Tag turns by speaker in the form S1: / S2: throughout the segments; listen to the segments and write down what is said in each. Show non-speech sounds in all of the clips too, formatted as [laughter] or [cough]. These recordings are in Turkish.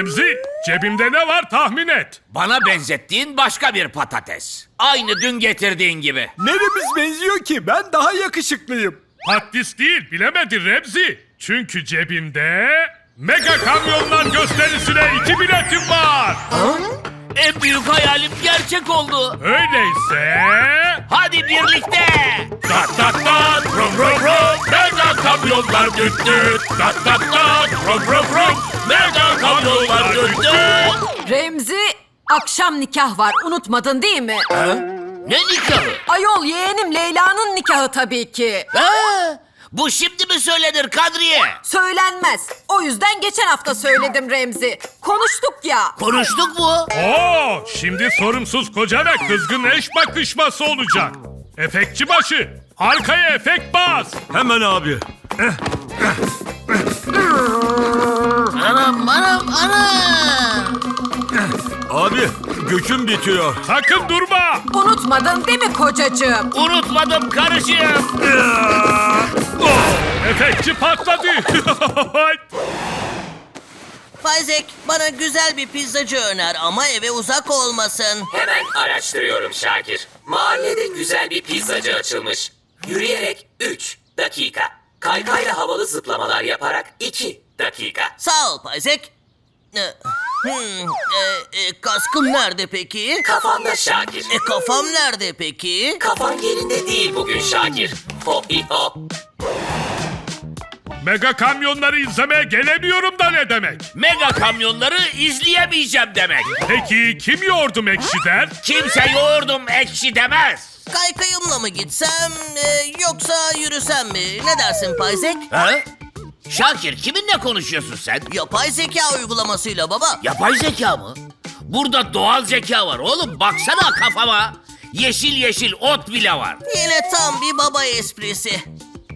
S1: Remzi, cebimde ne var tahmin et.
S2: Bana benzettiğin başka bir patates. Aynı dün getirdiğin gibi.
S3: Neremiz benziyor ki? Ben daha yakışıklıyım.
S1: Patlis değil, bilemedin Remzi. Çünkü cebimde mega kamyonlar gösterisine iki biletim var.
S2: En büyük hayalim gerçek oldu.
S1: Öyleyse...
S2: Hadi birlikte.
S1: Dat dat dat, rom rom rom, mega kamyonlar düt düt. Dat dat dat, rom rom rom, mega kamyonlar düt.
S4: Remzi, akşam nikah var unutmadın değil mi?
S2: Ne nikahı?
S4: Ayol yeğenim Leyla'nın nikahı tabii ki.
S2: Ha, bu şimdi mi söylenir Kadriye?
S4: Söylenmez. O yüzden geçen hafta söyledim Remzi. Konuştuk ya.
S2: Konuştuk mu?
S1: Oo, şimdi sorumsuz koca ve kızgın eş bakışması olacak. Efektçi başı, arkaya efekt bas.
S3: Hemen abi.
S2: Anam anam anam.
S3: Abi göçüm bitiyor.
S1: Sakın durma.
S4: Unutmadın değil mi kocacığım?
S2: Unutmadım karıcığım.
S1: Efektçi patladı. [laughs]
S5: Fayzek bana güzel bir pizzacı öner ama eve uzak olmasın.
S6: Hemen araştırıyorum Şakir. Mahallede güzel bir pizzacı açılmış. Yürüyerek 3 dakika. Kaykayla havalı zıplamalar yaparak 2 dakika.
S5: Sağ ol Fayzek. Ee, hmm, e, e, kaskım nerede peki?
S6: Kafanda Şakir.
S5: E kafam nerede peki?
S6: Kafan yerinde değil bugün Şakir. Hop hi hop.
S1: Mega kamyonları izlemeye gelemiyorum da ne demek?
S2: Mega kamyonları izleyemeyeceğim demek.
S1: Peki kim yoğurdum ekşi der?
S2: Kimse yoğurdum ekşi demez.
S5: Kaykayımla mı gitsem e, yoksa yürüsem mi? Ne dersin Fayzek?
S2: Ha? Şakir kiminle konuşuyorsun sen?
S5: Yapay zeka uygulamasıyla baba.
S2: Yapay zeka mı? Burada doğal zeka var oğlum. Baksana kafama. Yeşil yeşil ot bile var.
S5: Yine tam bir baba esprisi.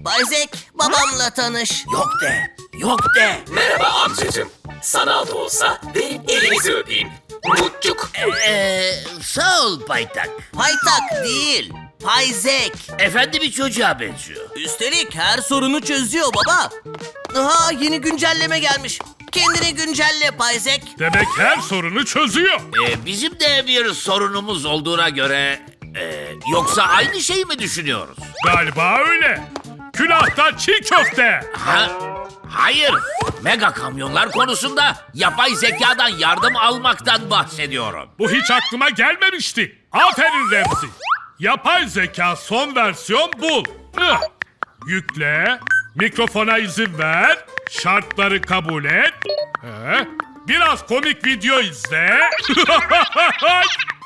S5: Fayzek babamla tanış.
S2: Yok de. Yok de.
S6: Merhaba amcacım. Sanal da olsa verin elinizi öpeyim. Mutçuk.
S2: Ee, sağ ol paytak.
S5: Paytak değil. Fayzek.
S2: Efendi bir çocuğa benziyor.
S5: Üstelik her sorunu çözüyor baba. Aha yeni güncelleme gelmiş. Kendini güncelle Payzek.
S1: Demek her sorunu çözüyor.
S2: Ee, bizim de bir sorunumuz olduğuna göre... ee, yoksa aynı şeyi mi düşünüyoruz?
S1: Galiba öyle. Külahta çiğ köfte.
S2: Ha? Hayır. Mega kamyonlar konusunda yapay zekadan yardım almaktan bahsediyorum.
S1: Bu hiç aklıma gelmemişti. Aferin Remzi. Yapay zeka son versiyon bul. Hıh. Yükle, mikrofona izin ver, şartları kabul et. He. Biraz komik video izle. [laughs]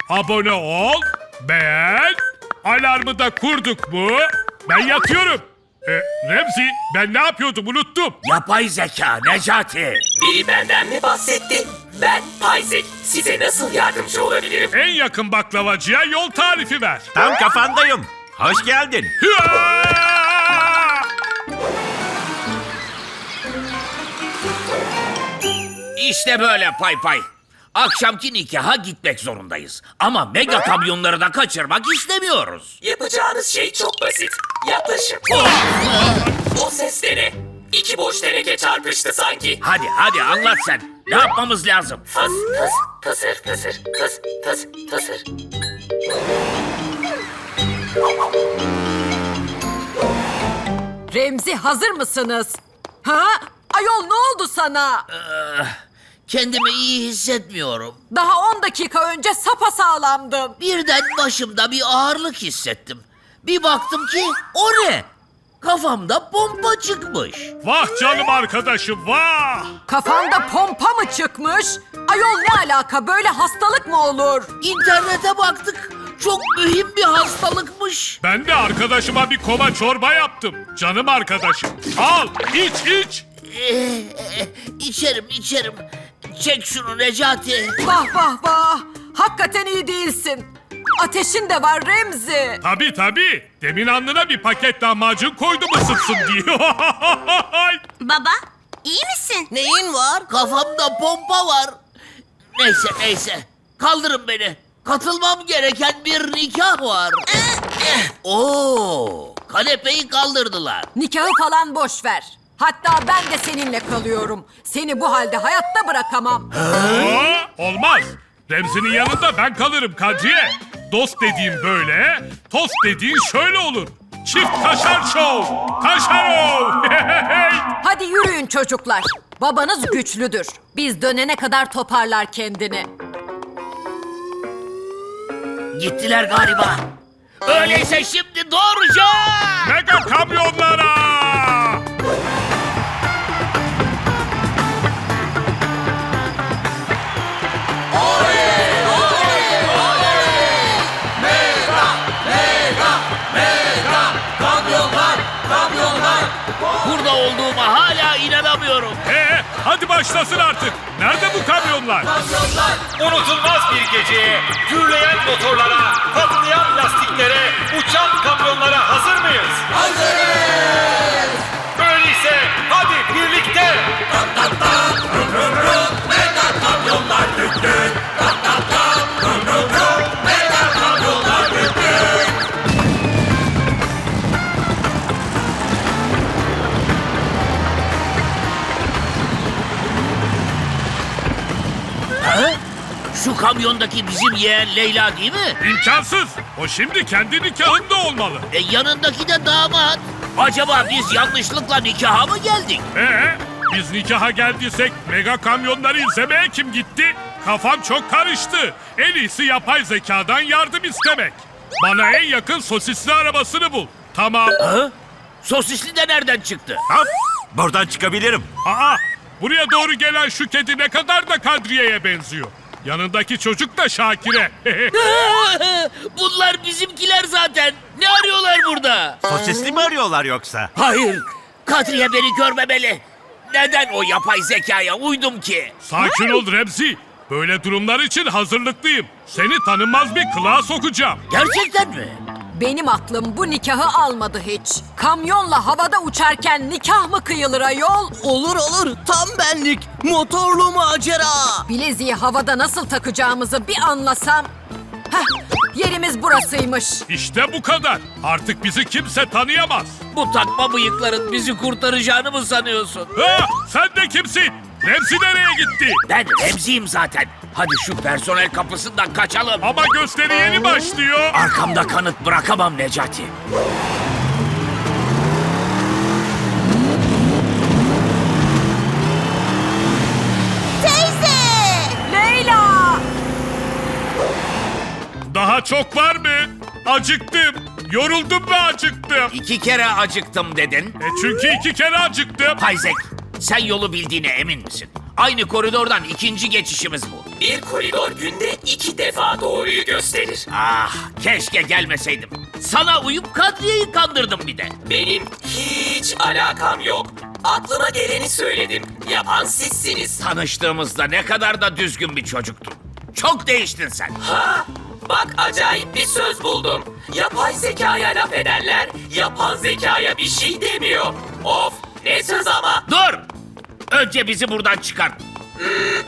S1: Abone ol, beğen. Alarmı da kurduk mu? Ben yatıyorum. E, Remzi ben ne yapıyordum unuttum.
S2: Yapay zeka Necati.
S6: Biri benden mi bahsetti? Ben Payzek. Size nasıl yardımcı olabilirim?
S1: En yakın baklavacıya yol tarifi ver.
S3: Tam kafandayım. Hoş geldin.
S2: İşte böyle pay pay. Akşamki nikaha gitmek zorundayız. Ama mega kamyonları da kaçırmak istemiyoruz.
S6: Yapacağınız şey çok basit. Yaklaşın. O ses de ne? İki boş teneke çarpıştı sanki.
S2: Hadi hadi anlat sen. Ne yapmamız lazım?
S6: Fıs fıs fısır fısır fıs fıs fısır.
S4: Remzi hazır mısınız? Ha? Ayol ne oldu sana?
S2: Kendimi iyi hissetmiyorum.
S4: Daha 10 dakika önce sapasağlamdım.
S2: Birden başımda bir ağırlık hissettim. Bir baktım ki o ne? Kafamda pompa çıkmış.
S1: Vah canım arkadaşım vah.
S4: Kafanda pompa mı çıkmış? Ayol ne alaka böyle hastalık mı olur?
S2: İnternete baktık. Çok mühim bir hastalıkmış.
S1: Ben de arkadaşıma bir kova çorba yaptım. Canım arkadaşım. Al iç iç.
S2: Ee, içerim içerim. Çek şunu Necati.
S4: Vah vah vah. Hakikaten iyi değilsin. Ateşin de var Remzi.
S1: Tabi tabi. Demin alnına bir paket lahmacun koydum ısıtsın diye. [laughs]
S7: Baba, iyi misin?
S5: Neyin var?
S2: Kafamda pompa var. Neyse neyse. Kaldırın beni. Katılmam gereken bir nikah var. Oo, kanepeyi kaldırdılar.
S4: Nikahı falan boş ver. Hatta ben de seninle kalıyorum. Seni bu halde hayatta bırakamam.
S1: Aa, olmaz. Remzi'nin yanında ben kalırım Kadriye. Dost dediğin böyle, tost dediğin şöyle olur. Çift kaşar şov. Kaşarov. [laughs]
S4: Hadi yürüyün çocuklar. Babanız güçlüdür. Biz dönene kadar toparlar kendini.
S2: Gittiler galiba. Öyleyse şimdi doğruca.
S1: Başlasın artık. Nerede bu kamyonlar?
S8: Unutulmaz bir geceye, gürleyen motorlara, patlayan lastiklere, uçan kamyonlara hazır mıyız? Hazırız! Öyleyse hadi birlikte!
S2: Şu kamyondaki bizim yeğen Leyla değil mi?
S1: İmkansız. O şimdi kendi nikahında olmalı.
S2: E yanındaki de damat. Acaba biz yanlışlıkla nikaha mı geldik?
S1: Ee, biz nikaha geldiysek mega kamyonları izlemeye kim gitti? Kafam çok karıştı. En iyisi yapay zekadan yardım istemek. Bana en yakın sosisli arabasını bul. Tamam.
S2: Ha? Sosisli de nereden çıktı?
S3: Hop, buradan çıkabilirim.
S1: Aa, buraya doğru gelen şu kedi ne kadar da Kadriye'ye benziyor. Yanındaki çocuk da Şakir'e. [laughs]
S2: Bunlar bizimkiler zaten. Ne arıyorlar burada?
S3: Sosisli mi arıyorlar yoksa?
S2: Hayır. Kadriye beni görmemeli. Neden o yapay zekaya uydum ki?
S1: Sakin ol Remzi. Böyle durumlar için hazırlıklıyım. Seni tanınmaz bir kılığa sokacağım.
S2: Gerçekten mi?
S4: Benim aklım bu nikahı almadı hiç. Kamyonla havada uçarken nikah mı kıyılır ayol?
S5: Olur olur tam benlik. Motorlu macera.
S4: Bileziği havada nasıl takacağımızı bir anlasam. Heh, yerimiz burasıymış.
S1: İşte bu kadar. Artık bizi kimse tanıyamaz.
S2: Bu takma bıyıkların bizi kurtaracağını mı sanıyorsun?
S1: Ha, sen de kimsin? Remzi nereye gitti?
S2: Ben Remzi'yim zaten. Hadi şu personel kapısından kaçalım.
S1: Ama gösteri yeni başlıyor.
S2: Arkamda kanıt bırakamam Necati.
S4: Leyla!
S1: Daha çok var mı? Acıktım. Yoruldum ve acıktım.
S2: İki kere acıktım dedin.
S1: E çünkü iki kere acıktım.
S2: Hayzek, sen yolu bildiğine emin misin? Aynı koridordan ikinci geçişimiz bu.
S6: Bir koridor günde iki defa doğruyu gösterir.
S2: Ah, keşke gelmeseydim. Sana uyup Kadriye'yi kandırdım bir de.
S6: Benim hiç alakam yok. Aklıma geleni söyledim. Yapan sizsiniz.
S2: Tanıştığımızda ne kadar da düzgün bir çocuktun. Çok değiştin sen.
S6: Ha? Bak acayip bir söz buldum. Yapay zekaya laf ederler, yapan zekaya bir şey demiyor. Of, ne söz ama.
S2: Dur! Önce bizi buradan çıkart.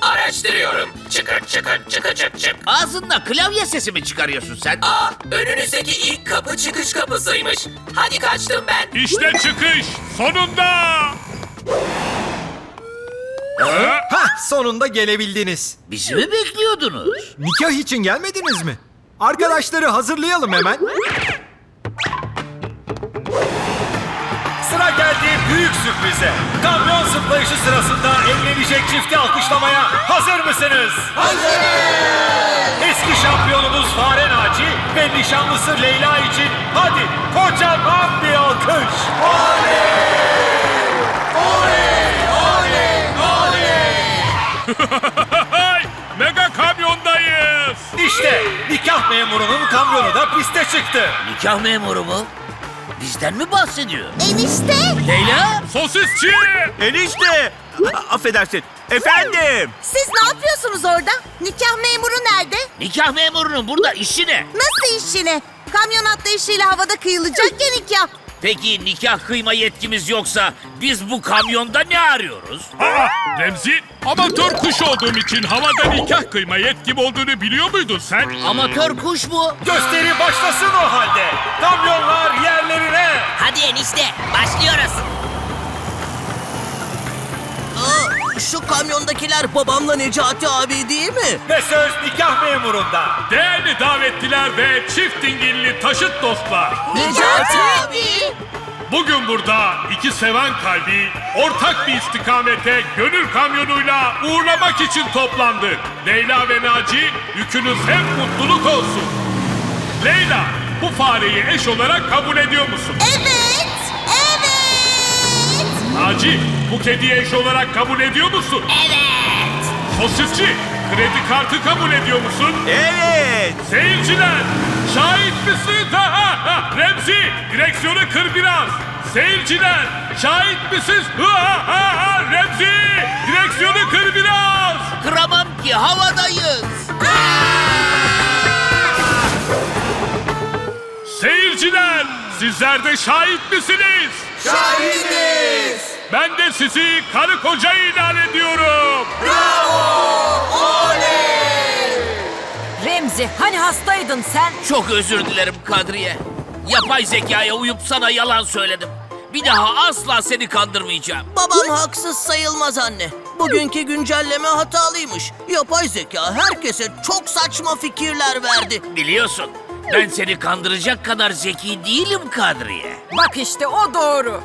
S6: Araştırıyorum. Çıkır çıkır çıkır çık çık.
S2: Ağzında klavye sesi mi çıkarıyorsun sen?
S6: Aa, önünüzdeki ilk kapı çıkış kapısıymış. Hadi kaçtım ben.
S1: İşte çıkış. Sonunda.
S9: Hah sonunda gelebildiniz.
S2: Bizi mi bekliyordunuz?
S9: Nikah için gelmediniz mi? Arkadaşları hazırlayalım hemen.
S8: Büyük sürprize. Kamyon zıplayışı sırasında evlenecek çifti alkışlamaya hazır mısınız? Hazırız! Eski şampiyonumuz Fare Naci ve nişanlısı Leyla için hadi kocaman bir alkış.
S1: Hay, mega kamyondayız.
S8: İşte nikah memurunun kamyonu da piste çıktı.
S2: Nikah memuru mu? Bizden mi bahsediyor?
S10: Enişte
S2: Leyla?
S1: Sosisçi.
S3: Enişte! A- Affedersin. Efendim!
S10: siz ne yapıyorsunuz orada? Nikah memuru nerede?
S2: Nikah memurunun burada işi ne?
S10: Nasıl işine? Kamyon atlayışıyla havada kıyılacak ya nikah.
S2: Peki nikah kıyma yetkimiz yoksa biz bu kamyonda ne arıyoruz?
S1: Aa, Remzi, amatör kuş olduğum için havada nikah kıyma yetkim olduğunu biliyor muydun sen?
S2: Amatör kuş mu?
S8: Gösteri başlasın o halde. Kamyonlar yerlerine.
S7: Hadi enişte başlıyoruz.
S5: Şu kamyondakiler babamla Necati abi değil mi?
S8: Ve söz nikah memurunda.
S1: Değerli davetliler ve çift dingilli taşıt dostlar.
S5: Necati abi.
S1: Bugün burada iki seven kalbi ortak bir istikamete gönül kamyonuyla uğurlamak için toplandık. Leyla ve Naci yükünüz hep mutluluk olsun. Leyla bu fareyi eş olarak kabul ediyor musun?
S10: Evet. Evet.
S1: Naci bu kediyi eş olarak kabul ediyor musun?
S7: Evet.
S1: Sosisçi kredi kartı kabul ediyor musun?
S3: Evet.
S1: Seyirciler şahit misiniz? Ha, ha, ha. Remzi direksiyonu kır biraz. Seyirciler şahit misiniz? Ha, ha, ha, ha. Remzi direksiyonu kır biraz.
S2: Kıramam ki havadayız.
S1: Seyirciler sizler de şahit misiniz? Şahidiz. Ben de sizi karı koca ilan ediyorum.
S4: Remzi hani hastaydın sen?
S2: Çok özür dilerim Kadriye. Yapay zekaya uyup sana yalan söyledim. Bir daha asla seni kandırmayacağım.
S5: Babam haksız sayılmaz anne. Bugünkü güncelleme hatalıymış. Yapay zeka herkese çok saçma fikirler verdi.
S2: Biliyorsun ben seni kandıracak kadar zeki değilim Kadriye.
S4: Bak işte o doğru.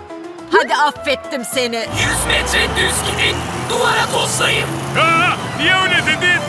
S4: Hadi affettim seni.
S6: 100 metre düz gidin. Duvara toslayın.
S1: Ha, niye öyle dedin?